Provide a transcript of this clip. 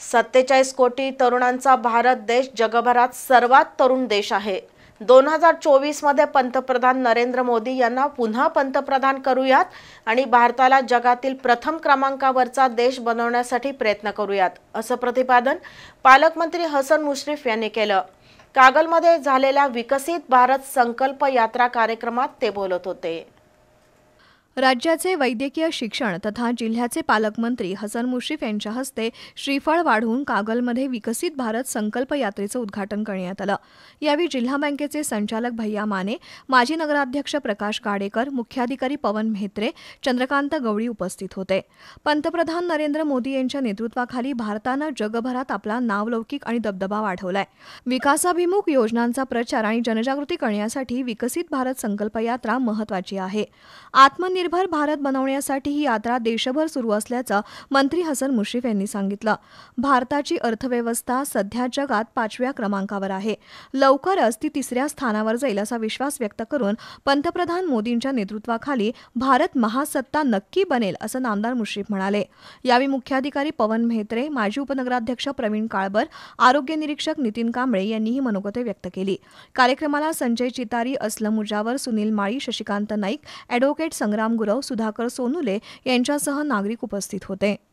सत्तेचाळीस कोटी तरुणांचा भारत देश जगभरात सर्वात तरुण देश आहे. दोन हजार चोवीसमध्ये पंतप्रधान नरेंद्र मोदी यांना पुन्हा पंतप्रधान करूयात आणि भारताला जगातील प्रथम क्रमांकावरचा देश बनवण्यासाठी प्रयत्न करूयात असं प्रतिपादन पालकमंत्री हसन मुश्रीफ यांनी केलं. कागलमध्ये झालेल्या विकसित भारत संकल्प यात्रा कार्यक्रमात ते बोलत होते. राज्याचे वैद्यकीय शिक्षण तथा जिल्ह्याचे पालकमंत्री हसन मुश्रीफ यांच्या हस्ते श्रीफळ वाढवून कागलमध्ये विकसित भारत संकल्प यात्रेचं उद्घाटन करण्यात आलं. यावेळी जिल्हा बँकेचे संचालक भैया माने माजी नगराध्यक्ष प्रकाश गाडेकर मुख्याधिकारी पवन म्हेत्रे चंद्रकांत गवळी उपस्थित होते. पंतप्रधान नरेंद्र मोदी यांच्या नेतृत्वाखाली भारतानं जगभरात आपला नावलौकिक आणि दबदबा वाढवलाय. विकासाभिमुख योजनांचा प्रचार आणि जनजागृती करण्यासाठी विकसित भारत संकल्प यात्रा महत्वाची आहे. आत्मनिर्भर आत्मनिर्भर भारत बनवण्यासाठी ही यात्रा देशभर सुरू असल्याचं मंत्री हसन मुश्रीफ यांनी सांगितलं. भारताची अर्थव्यवस्था सध्या जगात पाचव्या क्रमांकावर आहे. लवकरच ती तिसऱ्या स्थानावर जाईल असा विश्वास व्यक्त करून पंतप्रधान मोदींच्या नेतृत्वाखाली भारत महासत्ता नक्की बनेल असं नामदार मुश्रीफ म्हणाले. यावेळी मुख्याधिकारी पवन म्हेत्रे माजी उपनगराध्यक्ष प्रवीण काळबर आरोग्य निरीक्षक नितीन कांबळे यांनी ही मनोगते व्यक्त केली. कार्यक्रमाला संजय चितारी असलम मुजावर सुनील माळी शशिकांत नाईक अॅडव्होकेट संग्राम गुरव सुधाकर सोनुले यांच्यासह नागरिक उपस्थित होते.